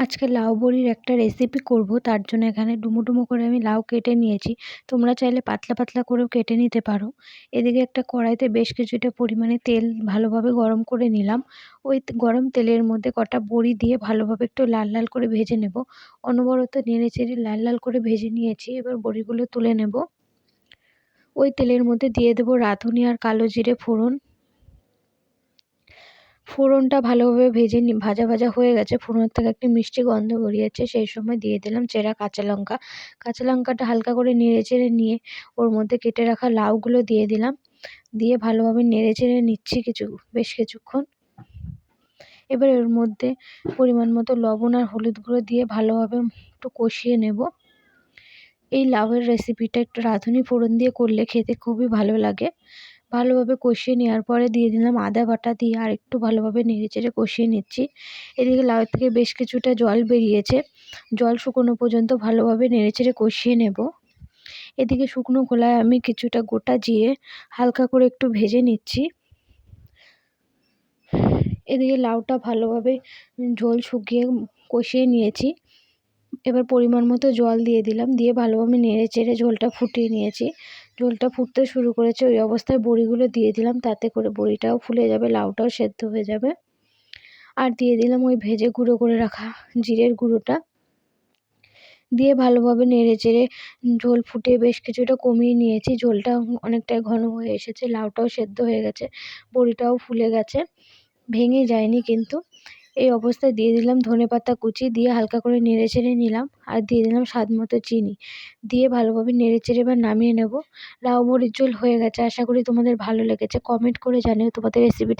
আজকে লাউ বড়ির একটা রেসিপি করব, তার জন্য এখানে ডুমো ডুমো করে আমি লাউ কেটে নিয়েছি। তোমরা চাইলে পাতলা পাতলা করেও কেটে নিতে পারো। এদিকে একটা কড়াইতে বেশ কিছুটা পরিমাণে তেল ভালোভাবে গরম করে নিলাম। ওই গরম তেলের মধ্যে কটা বড়ি দিয়ে ভালোভাবে একটু লাল লাল করে ভেজে নেব। অনবরত নেড়ে চেড়ে লাল লাল করে ভেজে নিয়েছি, এবার বড়িগুলো তুলে নেব। ওই তেলের মধ্যে দিয়ে দেবো রাঁধুনি আর কালো জিরে ফোড়ন। ফোড়নটা ভালোভাবে ভেজে নি, ভাজা ভাজা হয়ে গেছে। ফোড়নের থেকে একটি মিষ্টি গন্ধ বেরিয়েছে, সেই সময় দিয়ে দিলাম চেরা কাঁচা লঙ্কা। কাঁচা লঙ্কাটা হালকা করে নেড়ে চেড়ে নিয়ে ওর মধ্যে কেটে রাখা লাউগুলো দিয়ে দিলাম। দিয়ে ভালোভাবে নেড়ে চেড়ে নিচ্ছি কিছু, বেশ কিছুক্ষণ। এবার এর মধ্যে পরিমাণ মতো লবণ আর হলুদ গুঁড়ো দিয়ে ভালোভাবে একটু কষিয়ে নেব। এই লাউয়ের রেসিপিটা একটু রাঁধুনি, ফোড়ন দিয়ে করলে খেতে খুবই ভালো লাগে। ভালোভাবে কষিয়ে নেওয়ার পরে দিয়ে দিলাম আদা বাটা দিয়ে আর একটু ভালোভাবে নেড়েচেড়ে কষিয়ে নিচ্ছি। এদিকে লাউ থেকে বেশ কিছুটা জল বেরিয়েছে। জল শুকনো পর্যন্ত ভালোভাবে নেড়েচেড়ে কষিয়ে নেব। এদিকে শুকনো খোলায় আমি কিছুটা গোটা জিরে হালকা করে একটু ভেজে নিচ্ছি। এদিকে লাউটা ভালোভাবে ঝোল শুকিয়ে কষিয়ে নিয়েছি। এবার পরিমাণ মতো জল দিয়ে দিলাম, দিয়ে ভালোভাবে নেড়ে চেড়ে ঝোলটা ফুটিয়ে নিয়েছি। ঝোলটা ফুটতে শুরু করেছে, ওই অবস্থায় বড়িগুলো দিয়ে দিলাম, তাতে করে বড়িটাও ফুলে যাবে, লাউটাও সেদ্ধ হয়ে যাবে। আর দিয়ে দিলাম ওই ভেজে গুঁড়ো করে রাখা জিরের গুঁড়োটা। দিয়ে ভালোভাবে নেড়ে চেড়ে ঝোল ফুটে বেশ কিছুটা কমিয়ে নিয়েছি, ঝোলটা অনেকটাই ঘন হয়ে এসেছে, লাউটাও সেদ্ধ হয়ে গেছে, বড়িটাও ফুলে গেছে, ভেঙে যায়নি কিন্তু। এই অবস্থায় দিয়ে দিলাম ধনে পাতা কুচি, দিয়ে হালকা করে নেড়ে চেড়ে নিলাম আর দিয়ে দিলাম স্বাদ মতো চিনি। দিয়ে ভালোভাবে নেড়ে চেড়ে এবার নামিয়ে নেব। লাউ বড়ির ঝোল হয়ে গেছে, আশা করি তোমাদের ভালো লেগেছে। কমেন্ট করে জানিও তোমাদের রেসিপিটা